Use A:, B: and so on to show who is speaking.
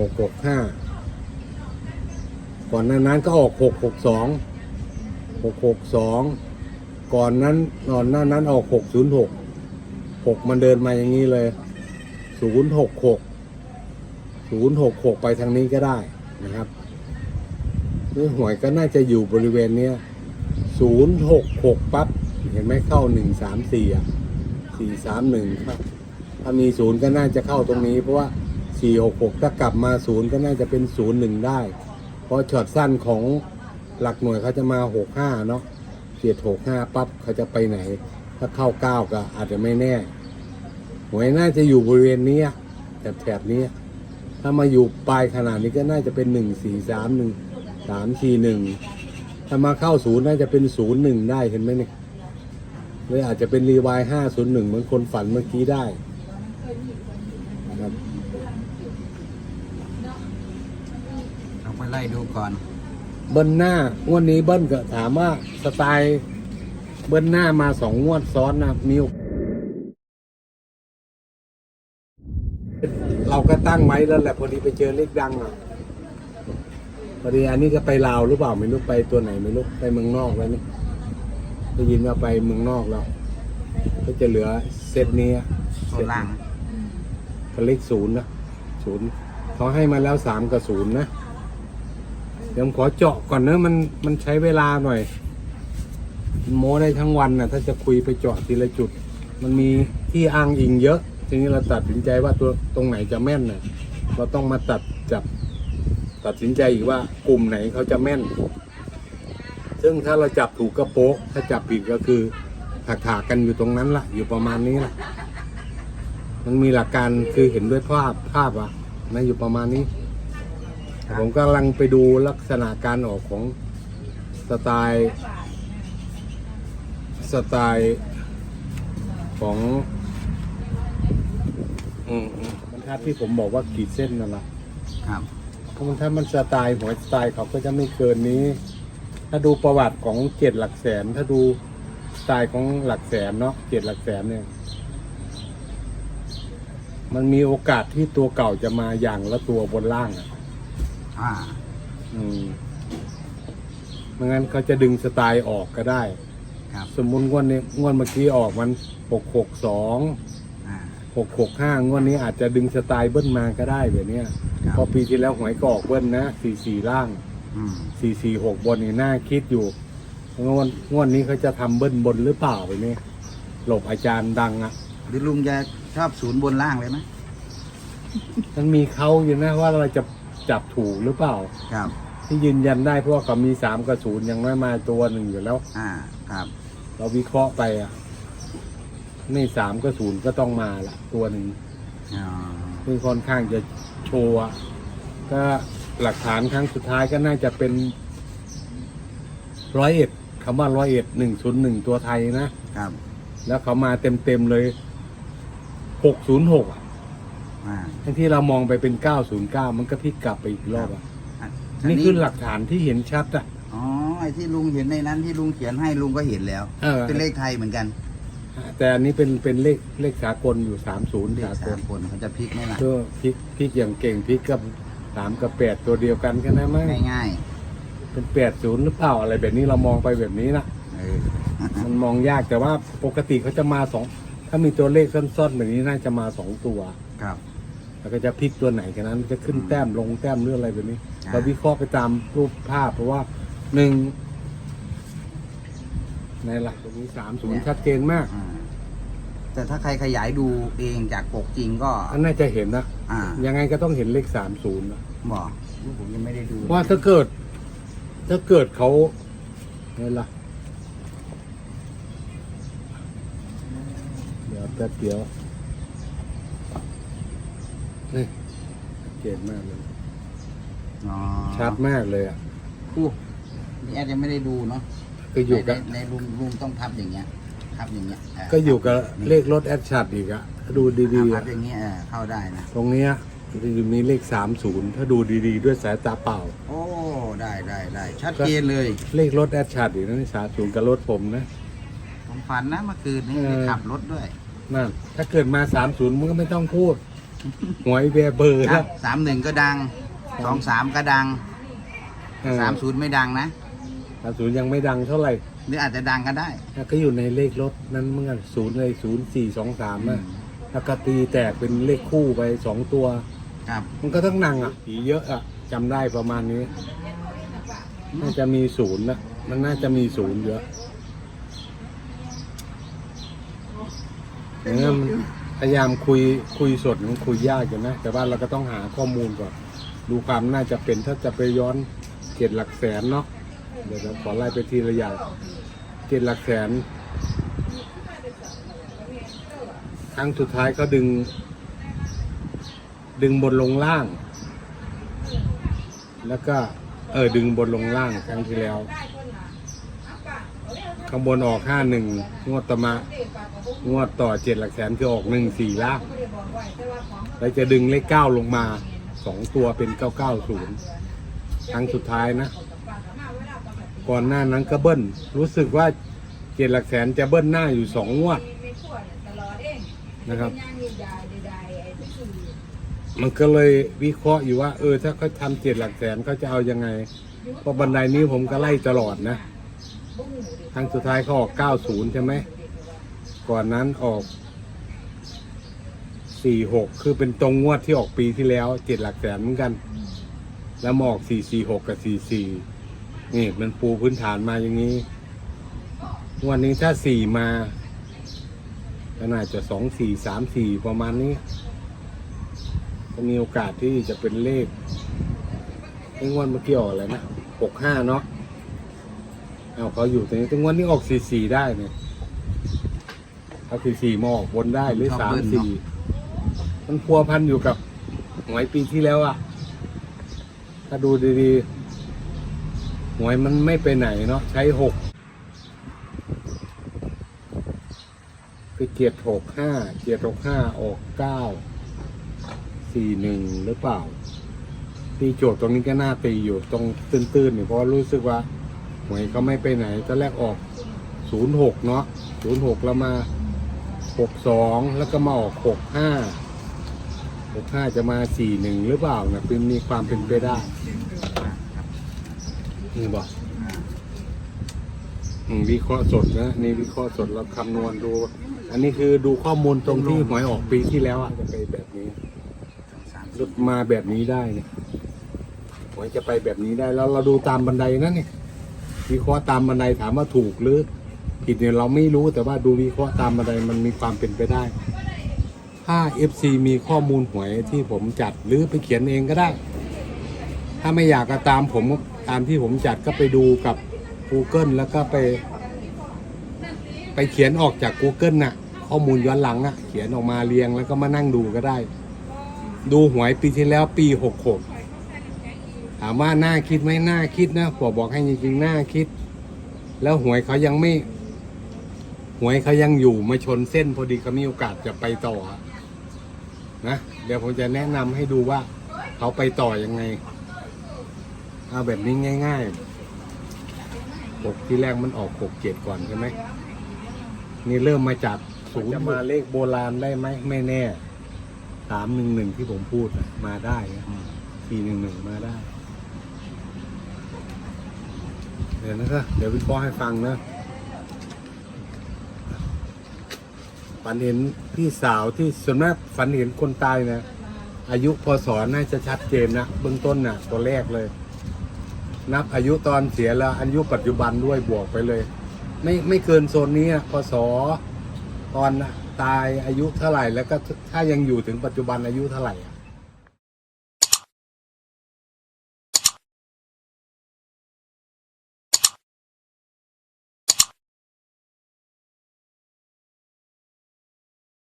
A: หกหกห้าก่อนหน้านั้นก็ออกหกหกสองหกหกสองก่อนนั้นก่อนหน้านั้นออกหกศูนย์หกหกมันเดินมาอย่างนี้เลยศูนย์หกหกศูนย์หกหกไปทางนี้ก็ได้นะครับนี่หวยก็น่าจะอยู่บริเวณเนี้ยศูนย์หกหกปั๊บเห็นไหมเข้าหนึ่งสามสี่อะสี่สามหนึ่งครับถ้ามีศูนย์ก็น่าจะเข้าตรงนี้เพราะว่า 466 ถ้ากลับมาศูนย์ก็น่าจะเป็นศูนย์หนึ่งได้ เพราะช็อตสั้นของหลักหน่วยเขาจะมา 65 เนาะเจ็ดหกห้าปั๊บเขาจะไปไหน ถ้าเข้า 9 ก็อาจจะไม่แน่หวยน่าจะอยู่บริเวณนี้แถบแถบนี้ ถ้ามาอยู่ปลายขนาดนี้ก็น่าจะเป็น 1 4 3 1 3 4 1 ถ้ามาเข้าศูนย์น่าจะเป็นศูนย์หนึ่งได้เห็นไหมเนี่ยหรืออาจจะเป็นรีวายห้าศูนย์หนึ่งเหมือนคนฝันเมื่อกี้ได้นะครับ
B: เราไปไล่ดูก่อน
A: เบิ้ลหน้างวดนี้เบิ้ลก็ถามว่าสไตล์เบิ้ลหน้ามาสองงวดซ้อนนะมิวเราก็ตั้งไว้แล้วแหละพอดีไปเจอเลขดังอะพอดีอันนี้ก็ไปลาวหรือเปล่าไม่รู้ไปตัวไหนไม่รู้ไปเมืองนอกแล้วนี่ได้ยินว่าไปเมืองนอกแล้ว ก็จะเหลือเซตนี้อะ
B: โซนล่าง
A: ก็เลขศูนย์นะศูนย์เขาให้มาแล้วสามกับศูนย์นะ เดี๋ยวผมขอเจาะก่อนเนอะมันมันใช้เวลาหน่อย โม้ได้ทั้งวันนะถ้าจะคุยไปเจาะทีละจุด มันมีที่อ้างอิงเยอะ ทีนี้เราตัดสินใจว่าตัวตรงไหนจะแม่นน่ะเราต้องมาตัดจับตัดสินใจอีกว่ากลุ่มไหนเขาจะแม่น ซึ่งถ้าเราจับถูกก็โป๊ะ ถ้าจับผิดก็คือถักถากๆกันอยู่ตรงนั้นละอยู่ประมาณนี้ละมันมีหลักการคือเห็นด้วยภาพภาพอะนะอยู่ประมาณนี้ ผมกำลังไปดูลักษณะการออกของสไตล์สไตล์ของอืมอืมบรรทัดที่ผมบอกว่าขีดเส้นนั่นแหละ
B: ครับ
A: เพราะมันถ้ามันสไตล์หัวสไตล์เขาก็จะไม่เกินนี้ ถ้าดูประวัติของเจ็ดหลักแสน ถ้าดูสไตล์ของหลักแสนเนาะเจ็ดหลักแสนเนี่ย มันมีโอกาสที่ตัวเก่าจะมาอย่างละตัวบนล่างอะ
B: อ่า
A: อืมไม่งั้นเขาจะดึงสไตล์ออกก็ได้
B: ครับ
A: สมมุติงวดนี้งวดเมื่อกี้ออกมันหกหกสอง
B: อ่า
A: หกหกห้างวดนี้อาจจะดึงสไตล์เบิ้ลมาก็ได้แบบเนี้ย
B: ครับ
A: เพอปีที่แล้วหวยก็ออกเบิ้ลนะสี่สี่ล่าง
B: อืม
A: สี่สี่หกบนนี่น่าคิดอยู่งวดงวดนี้เขาจะทำเบิ้ลบนหรือเปล่าไปเนี่ยหลบอาจารย์ดังอะ
B: หรือลุงจะชอบศูนย์บนล่างเลยไหม
A: มันมีเขาอยู่นะว่าเราจะ จับถูกหรือเปล่า
B: ครับ
A: ที่ยืนยันได้เพราะว่าเขามีสามกระศูนย์ยังน้อยมาตัวหนึ่งอยู่แล้ว
B: อ่า ครับ
A: เราวิเคราะห์ไปอะนี่สามก็ศูนย์ก็ต้องมาละตัวหนึ่ง
B: อ๋อ
A: ซึ่งค่อนข้างจะโชว์อะก็หลักฐานครั้งสุดท้ายก็น่าจะเป็นร้อยเอ็ดคำว่าร้อยเอ็ดหนึ่งศูนย์หนึ่งตัวไทยนะ
B: ครับ
A: แล้วเขามาเต็มเต็มๆเลยหกศูนย์หก
B: อ่า
A: ทั้งที่เรามองไปเป็นเก้าศูนย์เก้ามันก็พลิกกลับไปอีกรอบอะ
B: อั
A: นี่คือหลักฐานที่เห็นชัดอะ
B: อ๋อไอ้ที่ลุงเห็นในนั้นที่ลุงเขียนให้ลุงก็เห็นแล้ว
A: เออ
B: เป็นเลขไทยเหมือนกัน
A: แต่อันนี้เป็นเป็นเลขเลขสากลอยู่สามศูนย์
B: เลข
A: สาก
B: สา
A: ล
B: กลเขาจะพลิกไหมล่ะ
A: ก็พลิกพลิกอย่างเก่งพลิกกับสามกับแปดตัวเดียวกันกันได้ไหม
B: ง่าย
A: เป็นแปดศูนย์หรือเปล่าอะไรแบบนี้เรามองไปแบบนี้นะ
B: ๆเออ
A: มันมองยากแต่ว่าปกติเขาจะมาสองถ้ามีตัวเลขซ่อนๆแบบนี้น่าจะมาสองตัว
B: ครับ
A: แล้วก็จะพลิกตัวไหนกันนั้น จะขึ้นแต้มลงแต้มหรืออะไรแบบนี้
B: อ่า
A: เราวิเคราะห์ไปตามรูปภาพ เพราะว่าหนึ่งในหลักตรงนี้สามศูนย์ชัดเจนมาก
B: อ่าแต่ถ้าใครขยายดูเองจากปกจริงก็
A: อันน่าจะเห็นนะ
B: อ่า
A: ยังไงก็ต้องเห็นเลขสามศูนย์
B: บอกผมยังไม่ได้ดู
A: ว่าถ้าเกิด ถ้าเกิดเขาไงล่ะเดี๋ยวแป๊บเดียว นี่ชัดเจนมากเลย
B: อ๋อ
A: ชัดมากเลยอะ
B: อู้นี่แอดยังไม่ได้ดูเนาะ
A: คืออยู่กับ
B: ในในลุงลุงต้องพับอย่างเงี้ยพับอย่างเงี้ยเก็
A: อยู่กับ
B: นี่
A: เลขรถแอดชัดอีกอะถ้าดูดี
B: อ่า
A: ๆ
B: พั
A: อะ
B: บอย่างเงี้ยเออเข้าได้นะ
A: ตรงเนี้ยจะมีเลขสามศูนย์ถ้าดูดีๆ ด้วยสายตาเปล่า
B: โอ้ ได้ได้ได้ชัดเจนเลย
A: เลขรถแอดชัดอีกนั่นสามศูนย์กับรถผมนะ
B: ผมฝันนะเมื่อคืนนี้
A: เออ
B: ได้ขับรถด้วย
A: นั่นถ้าเกิดมาสามศูนย์มึงก็ไม่ต้องพูด หวยแบบเบอร์
B: ครั
A: นะ
B: บสามหนึ่งก็ดังสองสามก็ดังสามศูนย์ไม่ดังนะ
A: สามศูนย์ยังไม่ดังเท่าไหร่
B: หรืออาจจะดังก็ได้
A: แล้วก็อยู่ในเลขรถนั้นเหมื่อนศูนย์เลยศูนย์สี่สองสามอะแล้วก็ตีแตกเป็นเลขคู่ไปสองตัว
B: ครับ
A: มันก็ต้องนั่งอะผีเยอะอะจำได้ประมาณนี้น่าจะมีศูนย์นะมันน่าจะมีศูนย์เยอะอย่างนั้นมัน พยายามคุยคุยสดมันคุยยากอยู่นะแต่ว่าเราก็ต้องหาข้อมูลก่อนดูความน่าจะเป็นถ้าจะไปย้อนเจ็ดหลักแสนเนาะเดี๋ยวเราขอไล่ไปทีละอย่างเจ็ดหลักแสนครั้งสุดท้ายก็ดึง ดึงบนลงล่าง แล้วก็เออดึงบนลงล่างครั้งที่แล้ว ข้างบนออกห้าหนึ่งงวดต่อมางวดต่อเจ็ดหลักแสนคือออกหนึ่งสี่ล่างแล้วจะดึงเลขเก้าลงมาสองตัวเป็นเก้าเก้าศูนย์ครั้งสุดท้ายนะ ก่อนหน้านั้นก็เบิ้ลรู้สึกว่าเจ็ดหลักแสนจะเบิ้ลหน้าอยู่สองงวดนะครับมันก็เลยวิเคราะห์อยู่ว่า เออถ้าเขาทำเจ็ดหลักแสนเขาจะเอายังไงเพราะบันไดนี้ผมก็ไล่ตลอดนะ ครั้งสุดท้ายเขาออก 90 ใช่ไหม ก่อนนั้นออก 46 คือเป็นตรงงวดที่ออกปีที่แล้วเจ็ดหลักแสนเหมือนกัน แล้วมาออก 446 กับ 44 นี่มันปูพื้นฐานมาอย่างนี้งวันนี้ถ้า 4 มาก็น่าจะ 2 4 3 4 ประมาณนี้ก็มีโอกาสที่จะเป็นเลขงวดเมื่อกี้ออกอะไรนะหกห้าเนาะ เอาเขาอยู่ตรงนี้ตรงวันนี้ออกสี่สี่ได้เนี่ยเอาสี่สี่มาออกบนได้หรือ
B: ชอบ
A: สาม
B: เบิ้ลเนอะ
A: สี่มันพัวพันอยู่กับหวยปีที่แล้วอะถ้าดูดีๆหวยมันไม่ไปไหนเนาะใช้หกคือเกียรหกห้าเกียรหกห้าออกเก้าสี่หนึ่งหรือเปล่า ตีโจทย์ตรงนี้ก็น่าตีอยู่ตรงตื้นๆเนี่ยเพราะรู้สึกว่า หวยเขาไม่ไปไหนตอนแรกออกศูนย์หกเนาะศูนย์หกแล้วมาหกสองแล้วก็มาออกหกห้าหกห้าจะมาสี่หนึ่งหรือเปล่านะเป็นมีความเป็นไปได้นี่บอกอืมวิเคราะห์สดนะนี่วิเคราะห์สดเราคำนวณดู อันนี้คือดูข้อมูลตรงที่หวยออกปีที่แล้วอะจะไปแบบนี้
B: สาม
A: รถมาแบบนี้ได้เนี่ยหวยจะไปแบบนี้ได้แล้วเราดูตามบันไดนั่นนี่ วิเคราะห์ตามบันไดถามว่าถูกหรือผิดเนี่ยเราไม่รู้แต่ว่าดูวิเคราะห์ตามบันไดมันมีความเป็นไปได้ ถ้า FC มีข้อมูลหวยที่ผมจัดหรือไปเขียนเองก็ได้ ถ้าไม่อยากก็ตามผมตามที่ผมจัดก็ไปดูกับ Google แล้วก็ไป ไปเขียนออกจาก Google น่ะ ข้อมูลย้อนหลังอะ เขียนออกมาเรียงแล้วก็มานั่งดูก็ได้ ดูหวยปีที่แล้วปีหกหก ถามว่าน่าคิดไหมน่าคิดนะผมบอกให้จริงๆน่าคิด แล้วหวยเขายังไม่ หวยเขายังอยู่มาชนเส้นพอดีเขามีโอกาสจะไปต่อนะเดี๋ยวผมจะแนะนำให้ดูว่า เขาไปต่อยังไงเอาแบบนี้ง่ายๆหกที่แรกมันออกหกเจ็ดก่อนใช่ไหมนี่เริ่มมาจากศูนย์จะมาเลขโบราณได้ไหมไม่แน่สามหนึ่งหนึ่งที่ผมพูดมาได้สี่หนึ่งหนึ่งมาได้ เดี๋ยวนะครับเดี๋ยววิเคราะห์ให้ฟังนะฝันเห็นพี่สาวที่ส่วนมากฝันเห็นคนตายนะอายุพศน่าจะชัดเจนนะเบื้องต้นนะตัวแรกเลย นับอายุตอนเสียแล้วอายุปัจจุบันด้วยบวกไปเลย ไม่ไม่เกินโซนนี้พศตอนตายอายุเท่าไหร่แล้วก็ถ้ายังอยู่ถึงปัจจุบันอายุเท่าไหร่